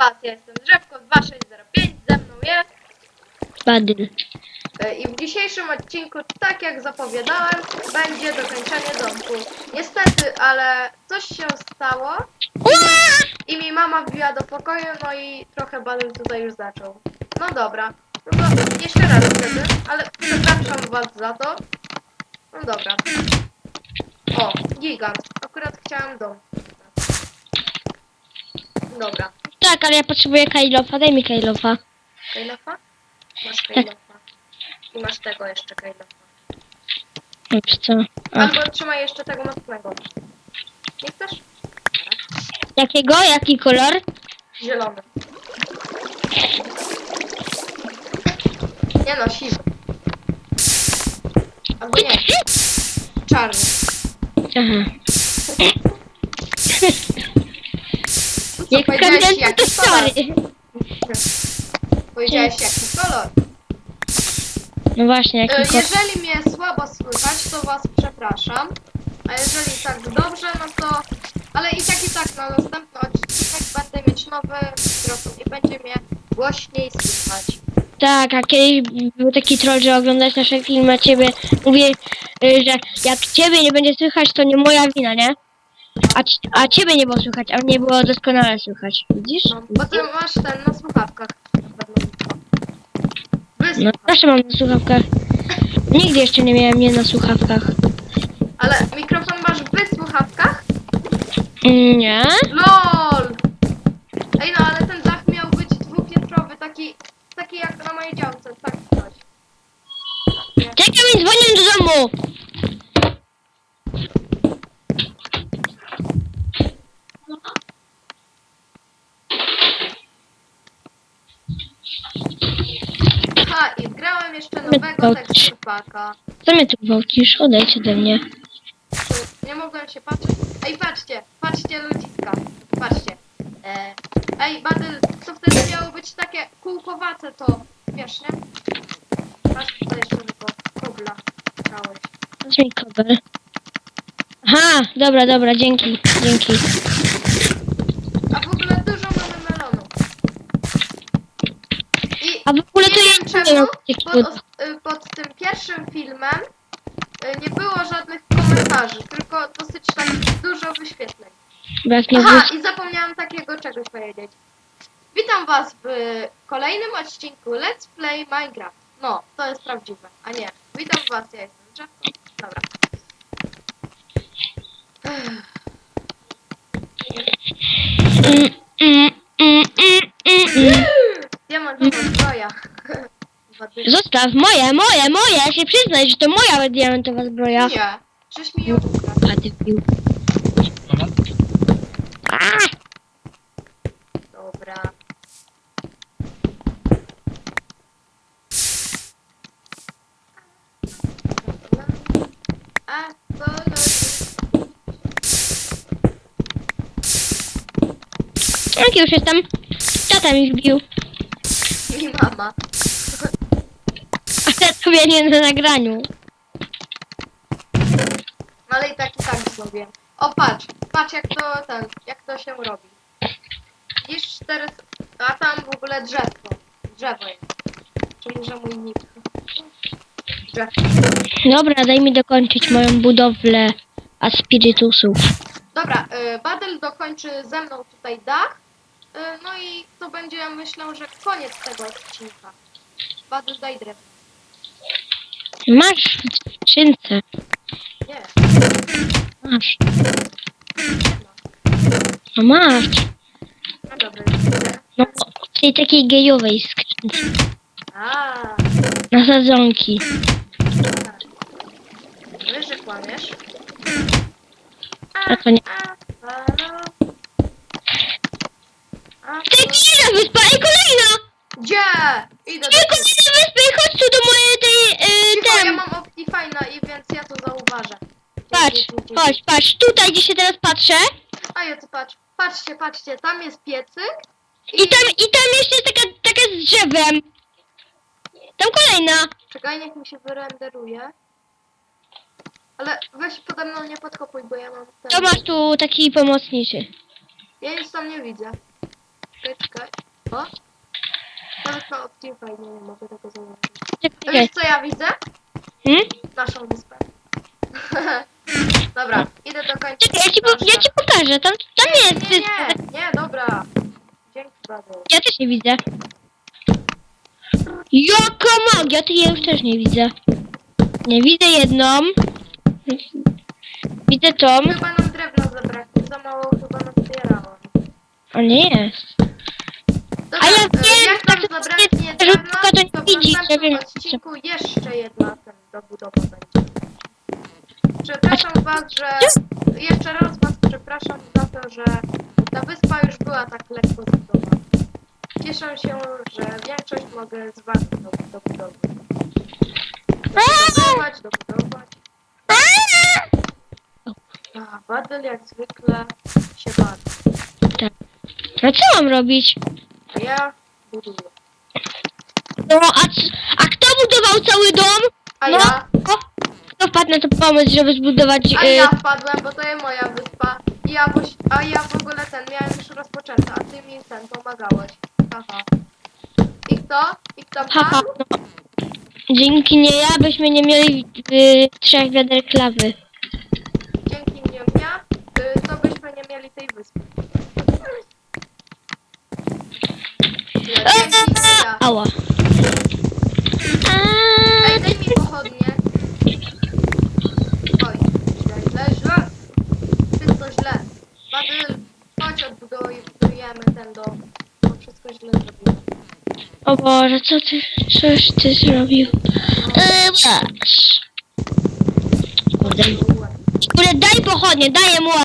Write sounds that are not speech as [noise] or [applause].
was, ja jestem Drzewko 2605, ze mną jest. Badyl. E, I w dzisiejszym odcinku, tak jak zapowiadałem, będzie dokończenie domku. Niestety, ale coś się stało i mi mama wbiła do pokoju, no i trochę Badel tutaj już zaczął. No dobra, no to jeszcze raz wtedy, ale przepraszam was za to. No dobra. O, gigant. Akurat chciałam dom. Dobra. Tak, ale ja potrzebuję Kailofa. Daj mi Kailofa. Kajlofa? Masz Kajlofa. I masz tego jeszcze Kajlofa. Dobrze, co? A. Albo trzymaj jeszcze tego mocnego. Nie chcesz? Jakiego? Jaki kolor? Zielony. Nie no, siwy. Albo nie, czarny. Aha. Co [laughs] Jak powiedziałeś kamień, to jaki kolor? Powiedziałeś jaki kolor. No właśnie, E, jaki kolor? Jeżeli mnie słabo słychać, to was przepraszam. A jeżeli tak dobrze, no to... Ale i tak i tak na następny odcinek będę mieć nowy mikrofon i będzie mnie głośniej słychać. Tak, a kiedyś był taki troll, że oglądać nasze filmy, a ciebie mówię, y, że jak ciebie nie będzie słychać, to nie moja wina, nie? A, a ciebie nie było słychać, a mnie było doskonale słychać. Widzisz? No, bo ty masz ten na słuchawkach. No Wysłuchaj. zawsze mam na słuchawkach. Nigdy jeszcze nie miałem nie na słuchawkach. Ale mikrofon masz w słuchawkach? Nie? LOL! Jeszcze nowego teksturpaka. Co mnie tu gwałcisz? Odejdź ode mnie. Nie mogłem się patrzeć. Ej, patrzcie, patrzcie ludziska. Patrzcie. E, ej, Badyl, to wtedy miało być takie kółkowate to, wiesz, nie? Patrz, tutaj jeszcze tylko kobla brałeś. Daj mi kobel. Aha, dobra, dobra, dzięki, dzięki. Mam pod, y, pod tym pierwszym filmem y, nie było żadnych komentarzy, tylko dosyć tak dużo wyświetleń. Aha, i zapomniałam takiego czegoś powiedzieć. Witam was w kolejnym odcinku Let's Play Minecraft. No, to jest prawdziwe, a nie. Witam was, ja jestem Drzewko. Dobra. Ech, Mm, Zostaw, moje, moje, moje! Się przyznaj, że to moja diamentowa zbroja. Nie, żeś mi ją ukradł. A ty pił. A! Dobra. A, to Jak już jestem. Tata mi wbił. mi mama. Nie na nagraniu. No ale i tak i tak zrobię. O patrz, patrz jak to ten, jak to się robi. Widzisz cztery, a tam w ogóle drzewko. Drzewo jest. Czyli że mój nick. Drzewko. Dobra, daj mi dokończyć moją budowlę aspirytusów. Dobra, y, Badel dokończy ze mną tutaj dach. Y, no i to będzie myślę, że koniec tego odcinka. Badel daj drewno. Masz w skrzynce. Nie, Masz. no. Masz. No dobra. No, w tej takiej gejowej skrzynce. A, Na sadzonki. Wiesz, że kłamiesz? A to nie. Ty kolejna wyspa! Ej, kolejna! Gdzie? Idę do ciebie. kolejna wyspa! Ej, chodź tu do mojej tej... Yy, Cicho, ja ten. mam Optifine'a i więc ja to zauważę. Patrz, chodź, patrz. Tutaj, gdzie się teraz patrzę. A ja tu patrz. Patrzcie, patrzcie, tam jest piecyk. I tam, i tam jeszcze jest taka, taka z drzewem. Tam kolejna. Czekaj, niech mi się wyrenderuje. Ale weź pode mną nie podkopuj, bo ja mam ten... To masz tu taki pomocniczy. Ja nic tam nie widzę. Czekaj, czekaj. O? Nawet na odcinka nie, nie mogę tego zauważyć. A Czekaj. wiesz co ja widzę? Hmm? Naszą wyspę. [laughs] Dobra, idę do końca. Czekaj, ja ci, po, ja ci pokażę. Tam, tam jest Nie, nie, nie, dobra. Dzięki bardzo. Ja też nie widzę. Jaka magia, ty ja już też nie widzę. Nie widzę jedną. Widzę tą, Chyba nam drewna zabrakło, za mało chyba nazbierałam. a nie jest. Dobra, A ja e, wiem, jak nam zabraknie drewna, to nie to w widzi, że następnym odcinku jeszcze jedna ten dobudowa będzie. Przepraszam was, że... Jeszcze raz was przepraszam za to, że ta wyspa już była tak lekko zbudowana. Cieszę się, że większość mogę z wami do- dobudować. Dobudować, dobudować. A, Badel jak zwykle się bawi. A co mam robić? A ja buduję. No, a, c- a kto budował cały dom? A no, ja... o, kto wpadł na to pomysł, żeby zbudować... A y, ja wpadłem, bo to jest moja wyspa. I ja, poś- a ja w ogóle ten miałem już rozpoczęte, a ty mi ten pomagałeś. Haha. I kto? I kto Haha, padł? no. Dzięki nie ja byśmy nie mieli y, trzech wiader klawy. Dzięki mnie ja, y, to byśmy nie mieli tej wyspy dzięki mnie ja. Ała. Ej, daj mi pochodnie. Oj, źle, źle, źle. Wszystko źle. Badyl, chodź odbudujemy ten dom. Bo wszystko źle zrobiłem. O Boże, co ty, coś ty zrobił? Yy, masz. Kurde, daj pochodnie, daję mu